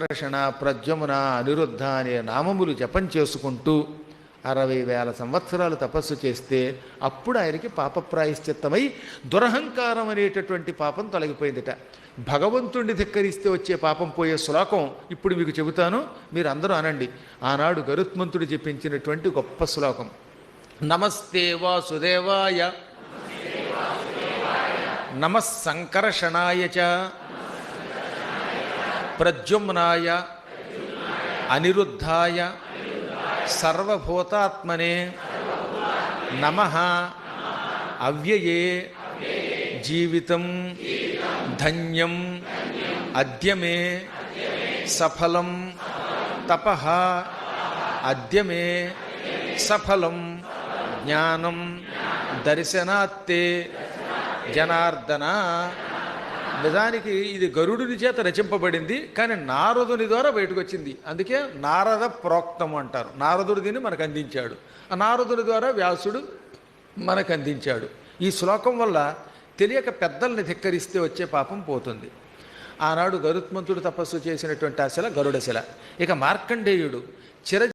సంకర్షణ ప్రద్యుమ్న అనిరుద్ధ అనే నామములు జపం చేసుకుంటూ అరవై వేల సంవత్సరాలు తపస్సు చేస్తే అప్పుడు ఆయనకి పాప ప్రాయశ్చిత్తమై దురహంకారం అనేటటువంటి పాపం తొలగిపోయిందిట. భగవంతుణ్ణి ధిక్కరిస్తే వచ్చే పాపం పోయే శ్లోకం ఇప్పుడు మీకు చెబుతాను మీరు అందరూ అనండి. ఆనాడు గరుత్మంతుడు చెప్పించినటువంటి గొప్ప శ్లోకం. నమస్తే వాసుదేవాయ. నమస్ సంకర్షణాయ చ. ప్రద్యుమ్నాయ అనిరుద్ధాయ సర్వభూతాత్మనే నమ అవ్యయే జీవితం ధన్యం అద్యమే సఫలం తప అద్యమే సఫలం జ్ఞానం దర్శనాత్తే జనార్దన నిజానికి ఇది గరుడుని చేత రచింపబడింది కానీ నారదుని ద్వారా బయటకు వచ్చింది అందుకే నారద ప్రోక్తం అంటారు. నారదుడు దీన్ని మనకు అందించాడు. ఆ నారదుని ద్వారా వ్యాసుడు మనకు అందించాడు. ఈ శ్లోకం వల్ల తెలియక పెద్దల్ని ధిక్కరిస్తే వచ్చే పాపం పోతుంది. ఆనాడు గరుత్మంతుడు తపస్సు చేసినటువంటి ఆ శిల గరుడ శిల. ఇక మార్కండేయుడు చిర